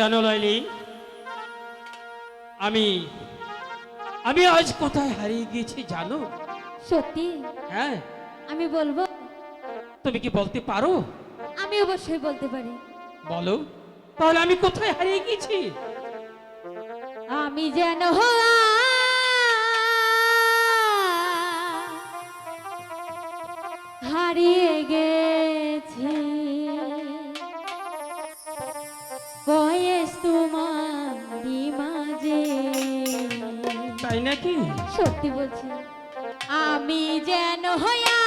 জানো লাইলি আমি আমি আজ কোথায় হারিয়ে গিয়েছি জানো? সত্যি? হ্যাঁ। আমি বলব? তুমি কি বলতে পারো? আমি অবশ্যই বলতে পারি। বলো তাহলে আমি কোথায় হারিয়ে গিয়েছি? আমি যেন হারিয়ে গেছি তাই নাকি? সত্যি বলছি। আমি যেন হইয়া